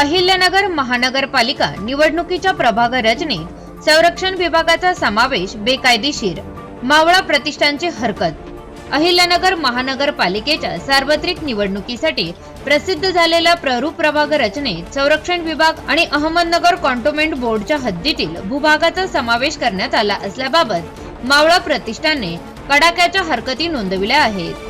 अहिल्यानगर महानगरपालिका निवडणुकीच्या प्रभाग रचनेत संरक्षण विभागाचा समावेश बेकायदेशीर मावळा प्रतिष्ठानची हरकत. अहिल्यानगर महानगरपालिकेच्या सार्वत्रिक निवडणुकीसाठी प्रसिद्ध झालेल्या प्ररूप प्रभाग रचनेत संरक्षण विभाग आणि अहमदनगर कॉन्टोमेंट बोर्डच्या हद्दीतील भूभागाचा समावेश करण्यात आला असल्याबाबत मावळा प्रतिष्ठानने कडाक्याच्या हरकती नोंदविल्या आहेत.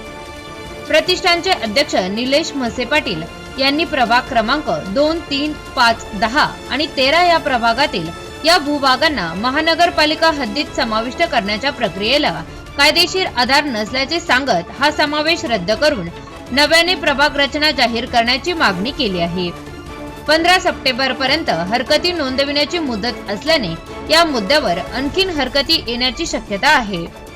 प्रतिष्ठानचे अध्यक्ष निलेश म्हसे पाटील यांनी प्रभाग क्रमांक दोन तीन पाच दहा आणि तेरा या प्रभागातील या भूभागांना महानगरपालिका हद्दीत समाविष्ट करण्याच्या प्रक्रियेला कायदेशीर आधार नसल्याचे सांगत हा समावेश रद्द करून नव्याने प्रभाग रचना जाहीर करण्याची मागणी केली आहे. पंधरा सप्टेंबर पर्यंत हरकती नोंदविण्याची मुदत असल्याने या मुद्द्यावर आणखीन हरकती येण्याची शक्यता आहे.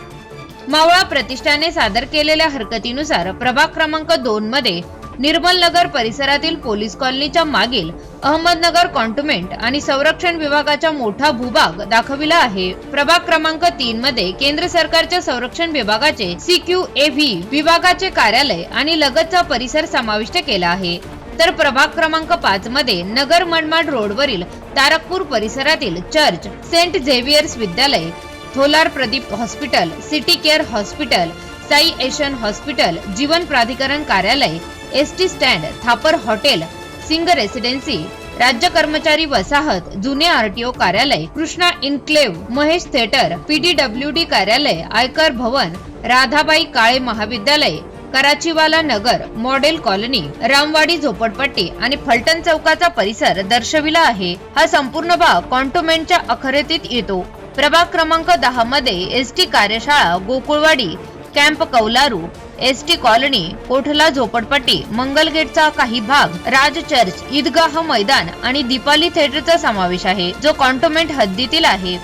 मावळा प्रतिष्ठाने सादर केलेल्या हरकतीनुसार प्रभाग क्रमांक दोन मध्ये निर्मल नगर परिसरातील पोलीस कॉलनीच्या मागील अहमदनगर कॉन्टोमेंट आणि संरक्षण विभागाचा मोठा भूभाग दाखविला आहे. प्रभाग क्रमांक तीन मध्ये केंद्र सरकारच्या संरक्षण विभागाचे सीक्यू व्ही विभागाचे कार्यालय आणि लगतचा परिसर समाविष्ट केला आहे. तर प्रभाग क्रमांक पाच मध्ये नगर मनमाड रोडवरील तारकपूर परिसरातील चर्च सेंट झेवियर्स विद्यालय थोलार Pradeep hospital City Care hospital Sai एशन हॉस्पिटल जीवन प्राधिकरण कार्यालय S T stand Thapar hotel Singh residency राज्य कर्मचारी वसाहत जुने आरटीओ कार्यालय Krishna enclave Mahesh theatre PDWD कार्यालय आयकर भवन राधाबाई काळे महाविद्यालय कराचीवाला नगर मॉडेल कॉलनी रामवाडी झोपडपट्टी आणि फलटण चौकाचा परिसर दर्शविला आहे. हा संपूर्ण भाग कॉन्टोमेंटच्या अखरेतीत येतो. प्रभाग क्रमांक दहा मध्ये एस टी कार्यशाळा गोकुळवाडी कॅम्प कौलारू एस टी कॉलनी कोठला झोपडपट्टी मंगलगेटचा काही भाग राज चर्च ईदगाह मैदान आणि दीपाली थिएटरचा समावेश आहे जो कॉन्टोमेंट हद्दीतील आहे.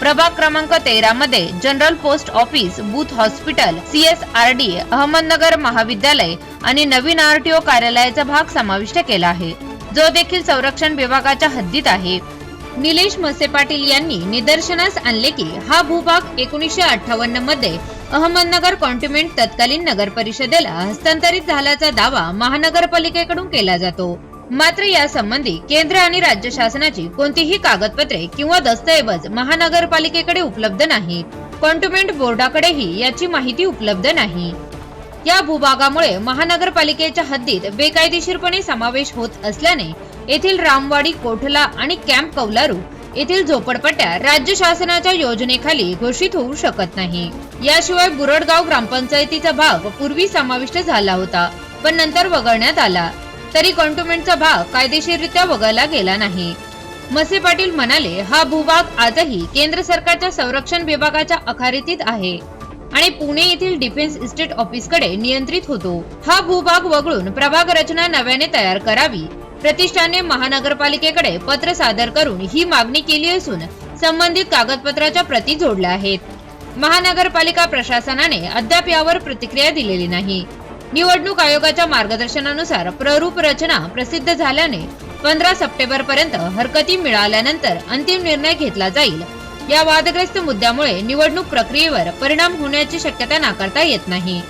प्रभाग क्रमांक तेरा मध्ये general post office booth hospital CSRD R D Ahmednagar महाविद्यालय आणि नवीन आरटीओ कार्यालयाचा भाग समाविष्ट केला आहे. जो देखील संरक्षण विभागाच्या हद्दीत आहे. निलेश मसे पाटील यांनी निदर्शनास आणले की हा भूभाग एकोणीसशे अठ्ठावन्नमध्ये अहमदनगर कॉन्टिमेंट तत्कालीन नगर परिषदेला हस्तांतरित झाल्याचा दावा महानगरपालिकेकडून केला जातो. मात्र यासंबंधी केंद्र आणि राज्य शासनाची कोणतीही कागदपत्रे किंवा दस्तऐवज महानगरपालिकेकडे उपलब्ध नाहीत कॉन्टुमेंट बोर्डाकडेही याची माहिती उपलब्ध नाही. या भूभागामुळे महानगरपालिकेच्या हद्दीत बेकायदेशीरपणे समावेश होत असल्याने येथील रामवाडी कोठला आणि कॅम्प कौलारू येथील झोपडपट्ट्या राज्य शासनाच्या योजनेखाली घोषित होऊ शकत नाही. याशिवाय बुरडगाव ग्रामपंचायतीचा भाग पूर्वी समाविष्ट झाला होता पण नंतर वगळण्यात आला. तरी कॉन्टोमेंटचा भाग कायदेशीररित्या वगळला गेला नाही. मसे पाटील म्हणाले हा भूभाग आजही केंद्र सरकारच्या संरक्षण विभागाच्या अखारीतीत आहे. आणि पुणे येथील डिफेन्स इस्टेट ऑफिसकडे नियंत्रित होतो. हा भूभाग वगळून प्रभाग रचना नव्याने तयार करावी. प्रतिष्ठाने महानगरपालिकेकडे पत्र सादर करून ही मागणी केली असून संबंधित कागदपत्राच्या प्रती जोडल्या आहेत. महानगरपालिका प्रशासनाने अद्याप यावर प्रतिक्रिया दिलेली नाही. निवडणूक आयोगाच्या मार्गदर्शनानुसार प्ररूप रचना प्रसिद्ध झाल्याने पंधरा सप्टेंबर पर्यंत हरकती मिळाल्यानंतर अंतिम निर्णय घेतला जाईल. या वादग्रस्त मुद्द्यामुळे निवडणूक प्रक्रियेवर परिणाम होण्याची शक्यता नाकारता येत नाही.